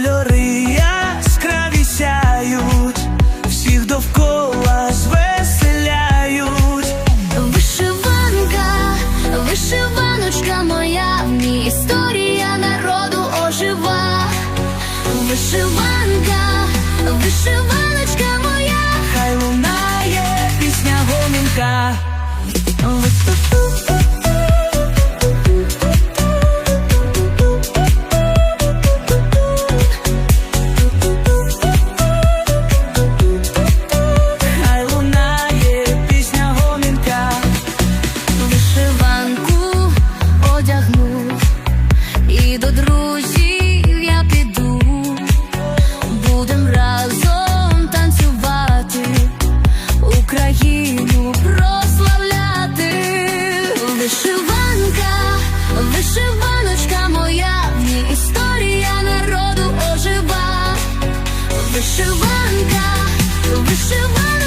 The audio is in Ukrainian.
кольори яскраві всіх довкола звеселяють. Вишиванка, вишиваночка моя, в ній історія народу ожива. Вишиванка, вишиваночка моя, хай лунає пісня гомінка. Книжечка моя, в ній історія народу ожива, вишиванка, вишиванка.